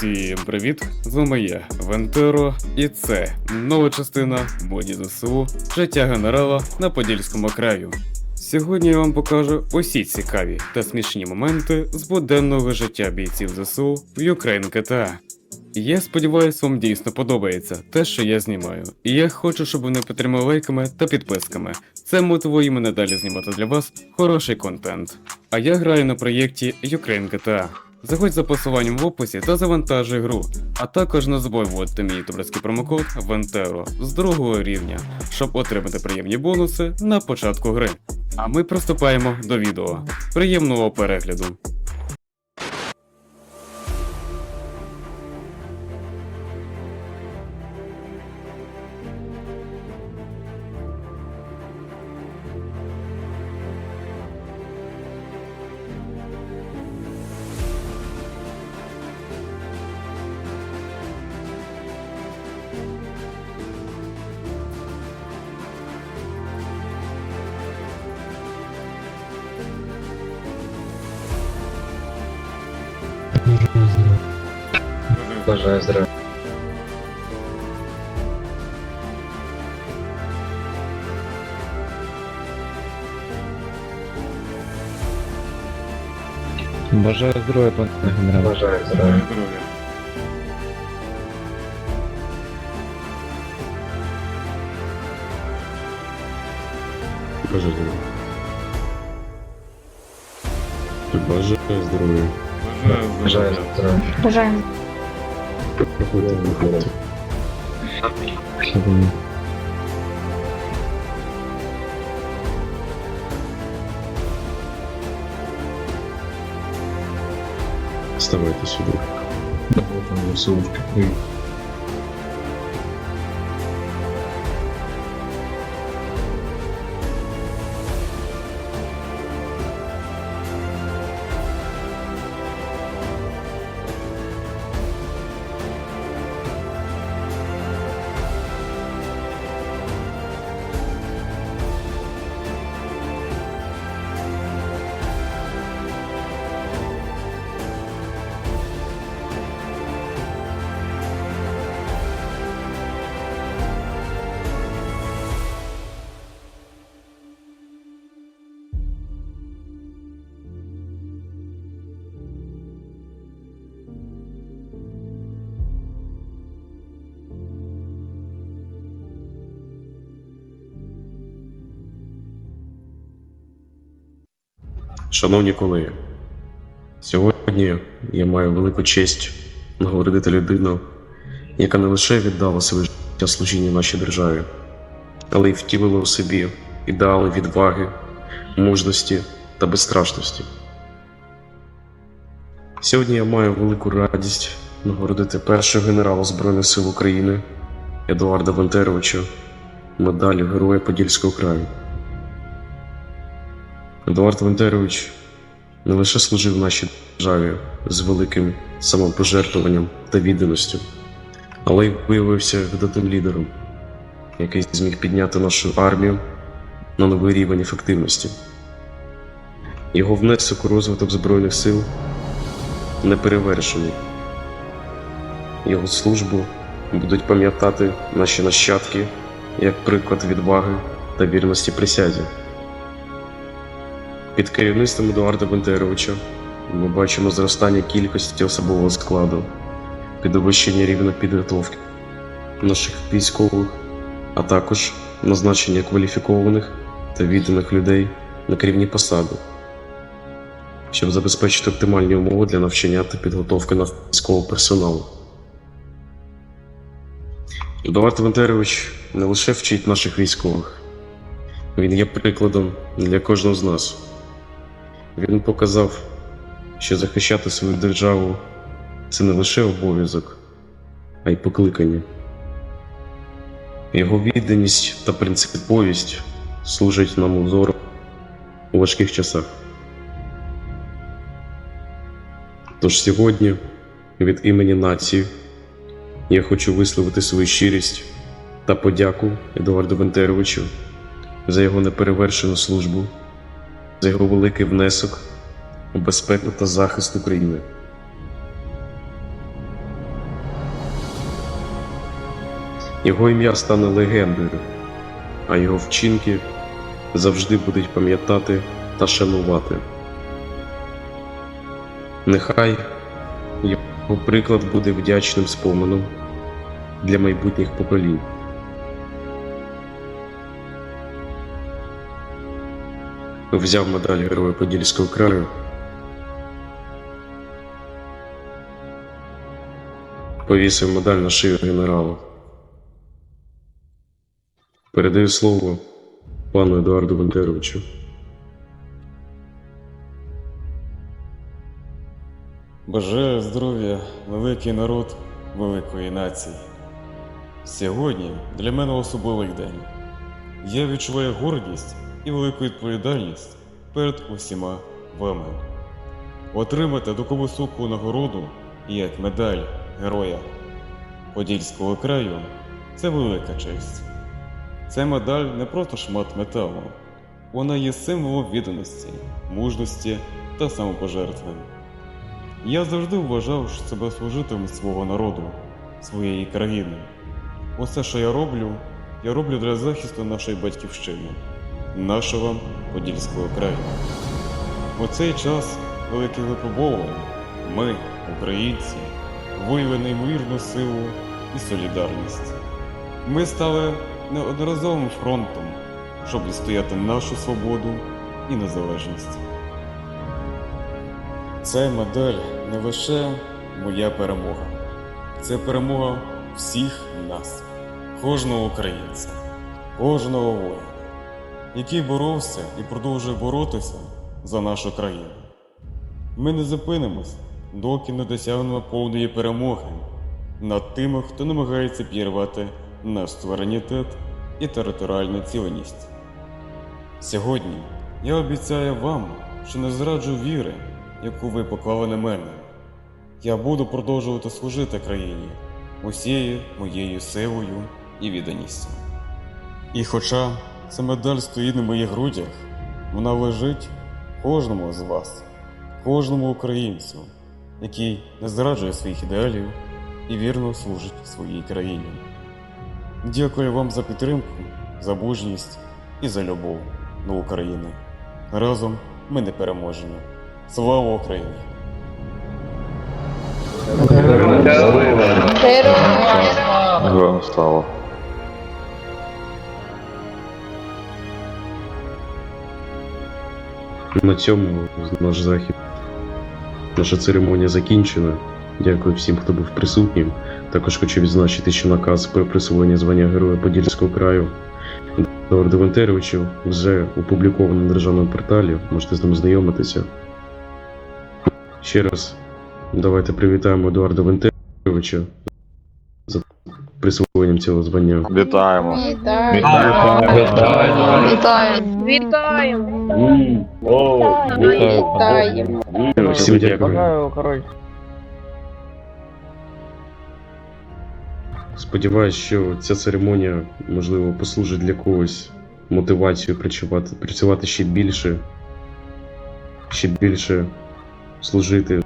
Всім привіт! З вами я, Вентеро, і це нова частина моді ЗСУ Життя генерала на Подільському краю. Сьогодні я вам покажу усі цікаві та смішні моменти з буденного життя бійців ЗСУ в Ukraine GTA. Я сподіваюся, вам дійсно подобається те, що я знімаю, і я хочу, щоб ви не підтримали лайками та підписками. Це мотивує мене далі знімати для вас хороший контент. А я граю на проєкті Ukraine GTA. Заходь за посиланням в описі та завантажуй гру, а також не забудь вводити мій ютуберський промокод Вентеро з другого рівня, щоб отримати приємні бонуси на початку гри. А ми приступаємо до відео. Приємного перегляду! Бажаю здоров'я. Бажаю здоров'я, пане генерал. Бажаю здоров'я. Бажаю здоров'я. Бажаю здоров'я. Бажаю здоров'я. Бажаємо. Вставайте. Ну, вот он, все Шановні колеги, сьогодні я маю велику честь нагородити людину, яка не лише віддала своє життя служінню нашій державі, але й втілила у собі ідеали відваги, мужності та безстрашності. Сьогодні я маю велику радість нагородити першого генерала Збройних сил України Едуарда Вентеровича медаллю Героя Подільського краю. Едуард Вентерович не лише служив нашій державі з великим самопожертвуванням та відданістю, але й виявився видатним лідером, який зміг підняти нашу армію на новий рівень ефективності. Його внесок у розвиток Збройних сил неперевершений. Його службу будуть пам'ятати наші нащадки як приклад відваги та вірності присязі. Під керівництвом Едуарда Бендеровича ми бачимо зростання кількості особового складу, підвищення рівня підготовки наших військових, а також назначення кваліфікованих та відданих людей на керівні посади, щоб забезпечити оптимальні умови для навчання та підготовки на військового персоналу. Едуард Вентерович не лише вчить наших військових, він є прикладом для кожного з нас. Він показав, що захищати свою державу це не лише обов'язок, а й покликання. Його відданість та принциповість служать нам узором у важких часах. Тож сьогодні від імені нації я хочу висловити свою щирість та подяку Едуарду Вентеровичу за його неперевершену службу за його великий внесок у безпеку та захист України. Його ім'я стане легендою, а його вчинки завжди будуть пам'ятати та шанувати. Нехай його приклад буде вдячним споменом для майбутніх поколінь. Взяв медаль Героя Подільського краю. Повісив медаль на шию генерала. Передаю слово пану Едуарду Бандеровичу. Бажаю здоров'я, великий народ великої нації. Сьогодні для мене особливий день. Я відчуваю гордість і велику відповідальність перед усіма вами. Отримати таку високу нагороду, як медаль Героя Подільського краю це велика честь. Ця медаль не просто шмат металу, вона є символом відданості, мужності та самопожертви. Я завжди вважав себе служителем свого народу, своєї країни. Усе, що я роблю, я роблю для захисту нашої батьківщини, нашого Подільського краю. У цей час великих випробувань ми, українці, виявили неймовірну силу і солідарність. Ми стали неодноразовим фронтом, щоб відстояти нашу свободу і незалежність. Ця медаль не лише моя перемога, це перемога всіх нас, кожного українця, кожного воїна, який боровся і продовжує боротися за нашу країну. Ми не зупинимось, доки не досягнемо повної перемоги над тими, хто намагається підірвати наш суверенітет і територіальну ціленість. Сьогодні я обіцяю вам, що не зраджу віри, яку ви поклали на мене. Я буду продовжувати служити країні усією моєю силою і відданістю. І хоча ця медаль стоїть на моїх грудях, вона лежить кожному з вас, кожному українцю, який не зраджує своїх ідеалів і вірно служить своїй країні. Дякую вам за підтримку, за мужність і за любов до України. Разом ми не переможемо. Слава Україні! Героям слава. На цьому наш захід, наша церемонія закінчена. Дякую всім, хто був присутнім. Також хочу відзначити, що наказ про присвоєння звання Героя Подільського краю Едуарду Вентеровичу вже опубліковано на державному порталі. Можете з ним знайомитися. Ще раз давайте привітаємо Едуарда Вентеровича присвоєнням цього звання. Вітаємо. Вітаємо. Вітаємо. Вітаємо. Вітаю. Вітаємо. Всім дякую. Сподіваюсь, що ця церемонія, можливо, послужить для когось мотивацією працювати, працювати ще більше, ще більше служити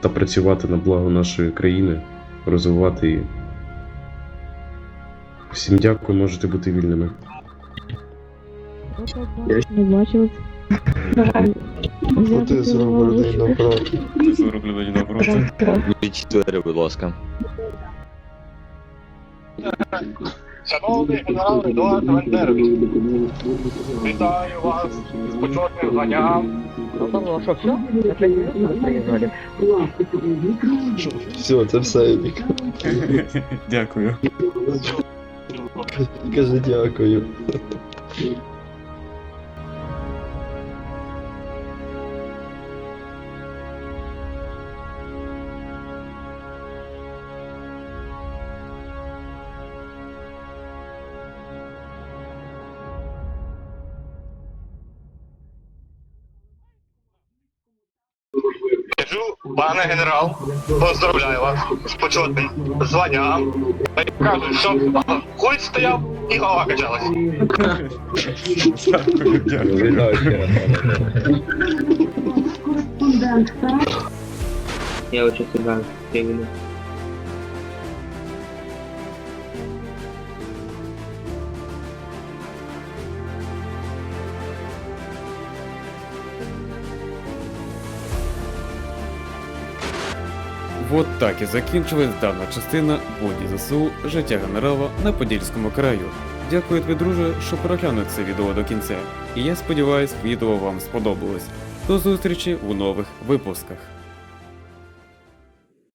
та працювати на благо нашої країни, розвивати її. Всім дякую, можете бути вільними. Не бачив. Ти зроблений напроти. Зроблені напроти. Відчіть двері, будь ласка. Шановний генерал Едуард Вендерович, вітаю вас з почетним званням. Все, це все, Едік. Дякую. Кажи дякую. Кажу, пане генерал, поздравляю вас з почетним званням. Кажуть, що культ стояв і голова качалась. Я очень сыграю. Я От так і закінчилась дана частина боді ЗСУ життя генерала на Подільському краю. Дякую тобі, друже, що переглянув це відео до кінця. І я сподіваюсь, відео вам сподобалось. До зустрічі у нових випусках.